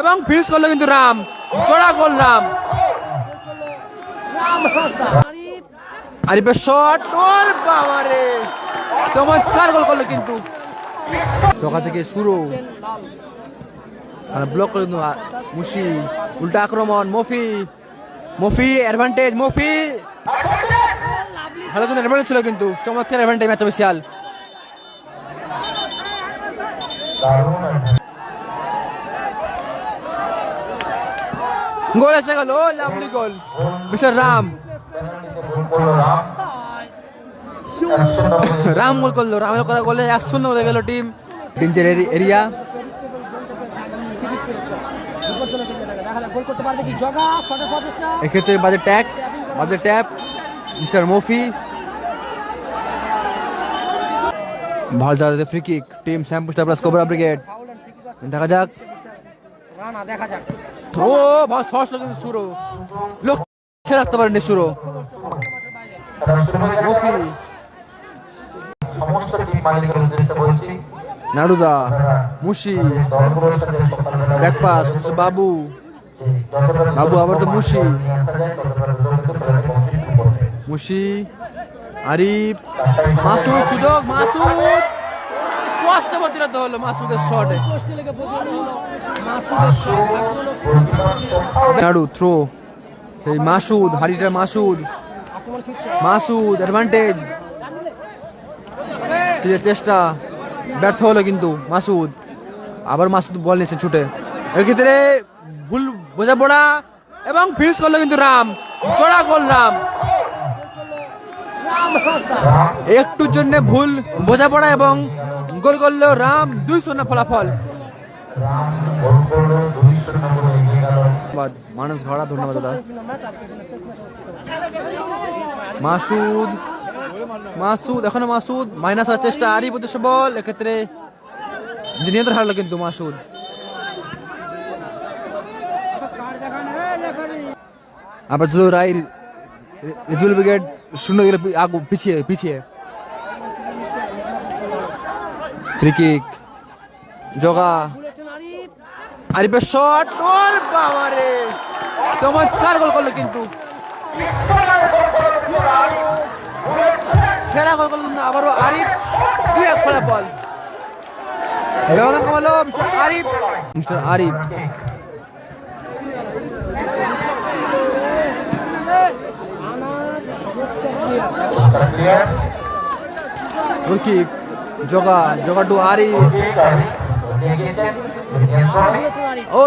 এবং ফিনিশ করল কিন্তু রাম জোড়া গোল রাম। আরিফের শট ওর বাবারে। চমৎকার গোল করল কিন্তু। সকাল থেকে শুরু। আর ব্লক করে মুশি উল্টা আক্রমণ মফি। মফি অ্যাডভান্টেজ মফি। ভালো কিন্তু অ্যাডভান্টেজ ছিল কিন্তু। চমৎকার অ্যাডভান্টেজ ম্যাচ অফিসিয়াল গোল এসে গেল ও lovely goal mister Ram Ram goal করল। রামের করা গোলে এক শূন্য হয়ে গেল টিম টিনচের এরিয়া এক্ষেত্রে বাজে ট্যাগ বাজে ট্যাপ মিস্টার মফি ভালো জায়গাতে free kick team shampoo star plus cobra brigade দেখা যাক। রানা দেখা যাক। ও রাখতে পারেনি সুরো মফি মুশি। ব্যাকপাস বাবু। বাবু আবার তো মুশি। মুশি, আরিফ। মাসুদ, সুযোগ, মাসুদ। হলো মাসুদের শটে নাড়ু থ্রো এই মাসুদ হারিটার মাসুদ। মাসুদ অ্যাডভান্টেজ চেষ্টা। ব্যর্থ হলো কিন্তু মাসুদ। আবার মাসুদ বল নিয়েছে ছুটে। এক্ষেত্রে ভুল বোঝাপড়া এবং ফিনিশ করল কিন্তু রাম। জোড়া গোল রাম। একটুর জন্য ভুল বোঝাপড়া এবং গোল করল রাম দুই শূন্য ফলাফল। মানুষ ঘোড়া, ধন্যবাদ দাদা। মাসুদ মাসুদ, এখনও মাসুদ। মাইনাস হওয়ার চেষ্টা। আরিফ উদ্দেশ্য বল। এক্ষেত্রে নিয়ন্ত্রণ হারলো কিন্তু মাসুদ। আবার রাই রিজুল ব্রিগেড শূন্য গেলে আগু পিছিয়ে পিছিয়ে। ফ্রি কিক জগা। আরিফের শট ওর বাবারে! চমৎকার গোল করল কিন্তু। সেরা গোল করল কিন্তু আবারও আরিফ। দুই এক ফলা বল ব্যবধান কমালো mister Arif. Mister Arif. Kick Jaga Jaga to Arif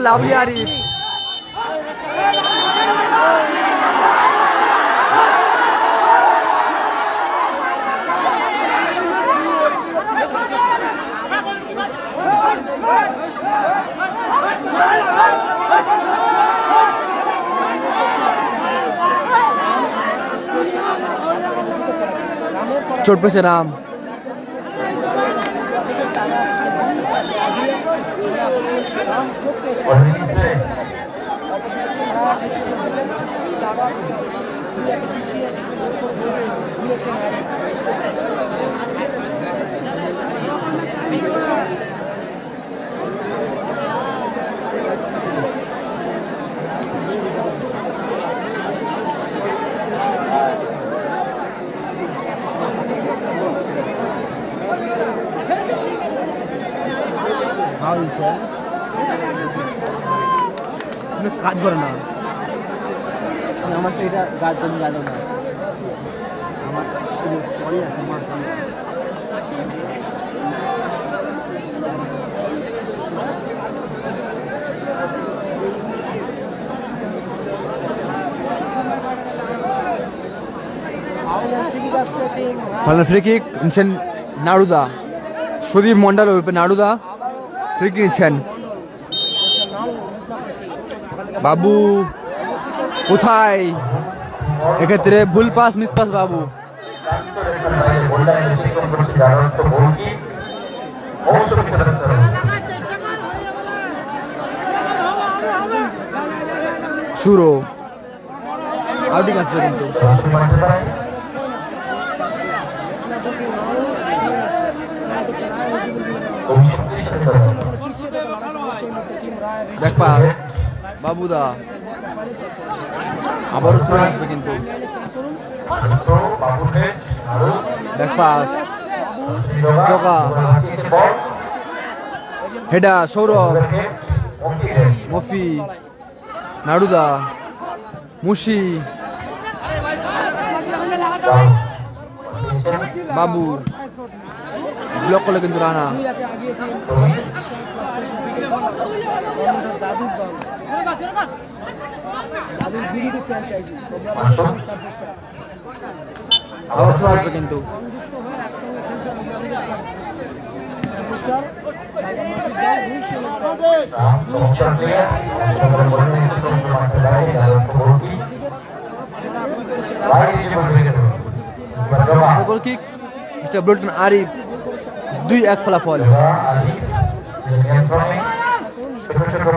lovely Arif O lovely Arif চোট পেয়েছে রাম কিন্তু কাজ করে না। আমার তো এটা গাছ জন্য গেল না। আমার সরি আছে আমার ফাইনাল ফ্রি কিক নিচ্ছেন নাড়ুদা সুদীপ মন্ডল ওরূপে নাড়ুদা ফ্রি কিক নিচ্ছেন। বাবু কোথায়? এক্ষেত্রে ভুল পাস মিস পাস বাবু। শুরু। আউটিং আসবে কিন্তু। ব্যাক বাবুদা। আবারও থ্রো আসবে কিন্তু। তো বাবু হেড, সৌরভ। মফি। নাড়ুদা মুশি। বাবু। ব্লক করল কিন্তু রানা। আবার থ্রো আসবে কিন্তু গোল কিক মিস্টার আরিফ দুই এক ফলাফল ছোট ছোট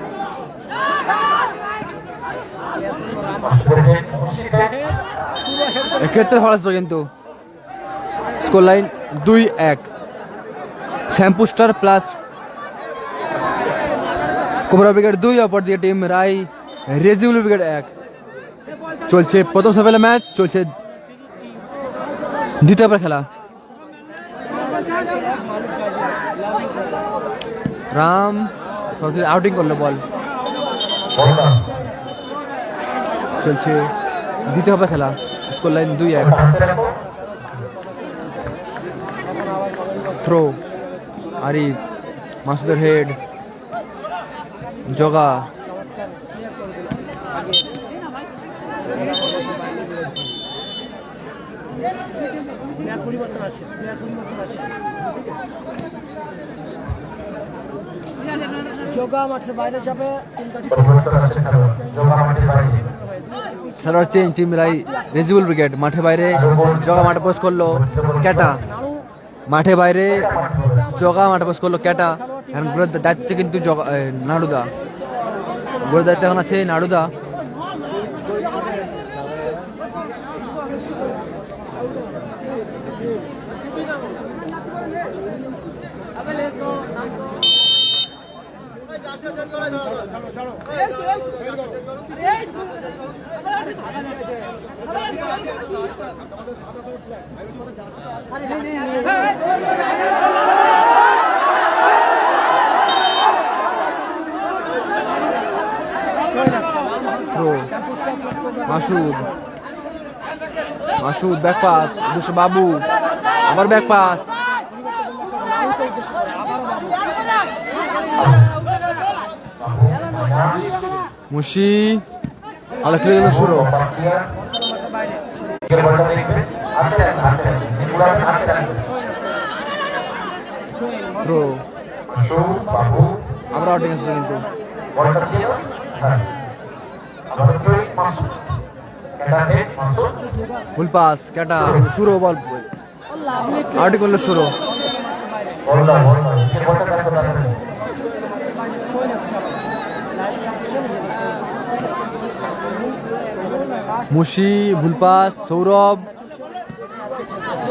এক্ষেত্রে আসবে কিন্তু। স্কোর লাইন দুই এক। শ্যাম্পুস্টার প্লাস কোবরা ব্রিগেড দুই অপর দিয়ে টিম রাই রেজিউল ব্রিগেড এক। চলছে প্রথম সেভেলে ম্যাচ চলছে দ্বিতীয় ওভার খেলা। রাম সরাসরি আউটিং করল বল চলছে। দ্বিতীয় ওভার খেলা। স্কোর লাইন দুই এক। থ্রো। আরিফ, মাসুদের হেড। জগা। পরিবর্তন আসে পরিবর্তন আসে খেলোয়াড় change team Rai Rezibul brigade, মাঠে বাইরে জগা মাঠে পোস্ট করল ক্যাটা। মাঠে বাইরে জগা মাঠে পোস্ট করল ক্যাটা। এখন গোলের দায়িত্বে কিন্তু জগা নাড়ুদা। ঘুরে দায়িত্বে এখন আছে নাড়ুদা throw Masud. Masud back pass দুশো বাবু আবার ব্যাক পাস মুশি আলো খেলে গেল শুরু। আবার আউটিং আসবে কিন্তু। ফুল পাস ক্যাটা কিন্তু শুরু বল আউটিং করল শুরু দেখো মুশি ভুলপাস সৌরভ।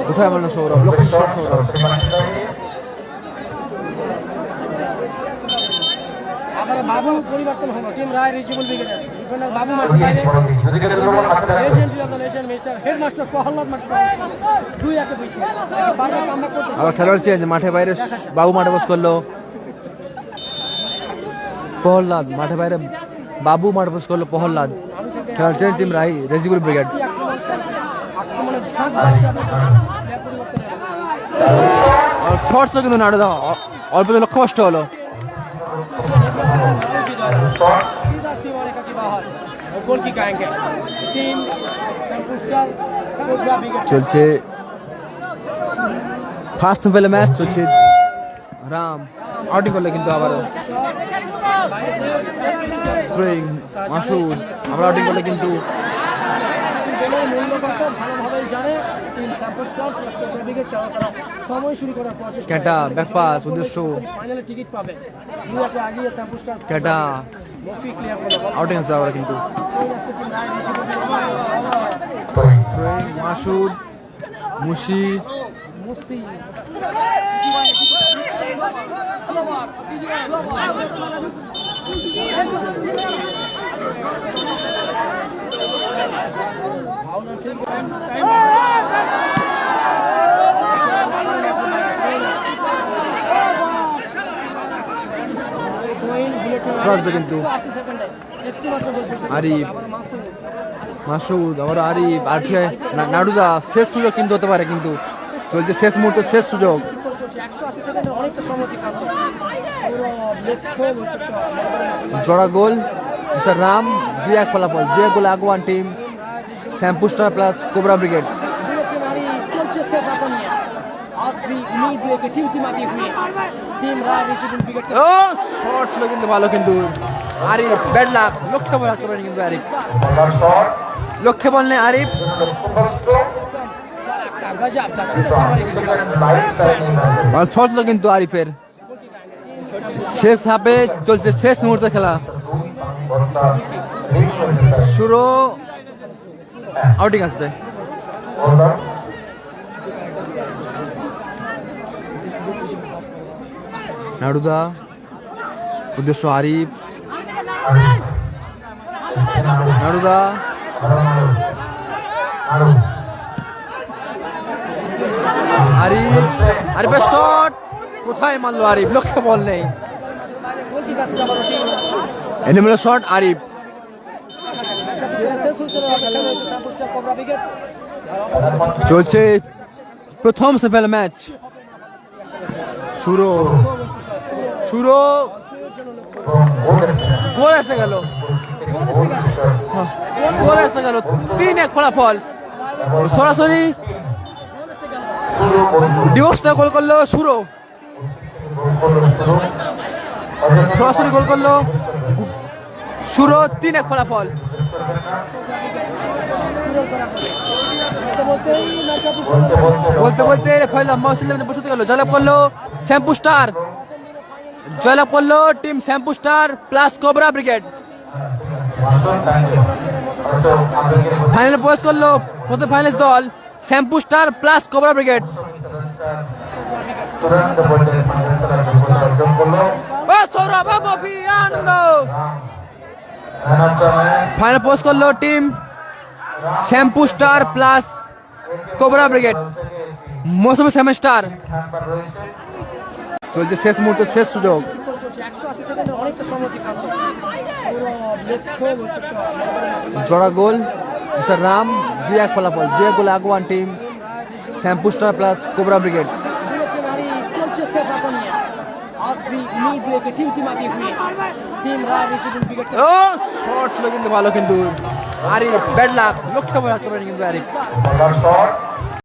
কোথায় সৌরভ? লক্ষ্মীশ্বর সৌরভ। বাবু পরিবর্তন হলো টিম রায় ব্রিগেডের বাবু হেডমাস্টার প্রহ্লাদ দুই একে আবার খেলোয়াড় চেঞ্জ মাঠে বাইরে বাবু মাঠে বস করল। প্রহ্লাদ, মাঠে বাইরে বাবু মাঠ প্রবেশ করল প্রহ্লাদ। খেলছেন team Rai Rezigul brigade shorts কিন্তু নাড়ে দেওয়া অল্প কষ্ট হলো। চলছে ফার্স্ট ম্যাচ চলছে রাম। আউটিং করলে কিন্তু আবারও থ্রোয়িং মাসুদ আমরা আউটিং করলে কিন্তু কিন্তু। মাসুদ মুশি। মুসি কিন্তু। আরিফ। মাসুদ আরিফ, আর নাড়ুদা, শেষ সুযোগ কিন্তু হতে পারে কিন্তু চলছে শেষ মুহূর্তে শেষ সুযোগ জড়া জোড়া গোল মিস্টার রাম, দুই এক ফলাফল, দুই এক goal আগুয়ান team shampoo star plus cobra brigade short কিন্তু ভালো কিন্তু। আরিফ লক্ষ্যে কিন্তু আরিফ। লক্ষ্যে বল নেই আরিফ। আর ছোট কিন্তু আরিফের। শেষ হাফে চলছে শেষ মুহূর্তে খেলা। শুরু আউটিং আসবে। নাড়ুদা উদ্দেশ্য আরিফ। নাড়ুদা আরিফ, আরিফের শট কোথায় মারলো আরিফ? লক্ষ্য বল নেই। এনে এনিমেল শট আরিফ। চলছে প্রথম সেফেল ম্যাচ। শুরু শুরু গোল এসে গেল। গোল এসে গেল। তিন এক ফলাফল সরাসরি ডিভোর্স গোল করল সুরো সরাসরি গোল করল। সুরো তিন এক ফলাফল। বলতে বলতে বসতে গেল। জয়লাভ করল শ্যাম্পু স্টার। জয়লাভ করল team shampoo star plus cobra brigade. ফাইনালে প্রবেশ করল প্রথম ফাইনাল দল। Shampoo star plus cobra brigade. Final post করল team shampoo star plus cobra brigade. মৌসুমী সেমেস্টার চলছে শেষ মুহূর্তে শেষ সুযোগ। জোড়া গোল। Mr. Ram Diakolapal, Diagolagwan team, Sampushtra plus Cobra Brigade. ভালো কিন্তু আরিফ ব্যাড লাক লক্ষ্য রাখতে পারেন কিন্তু আরিফ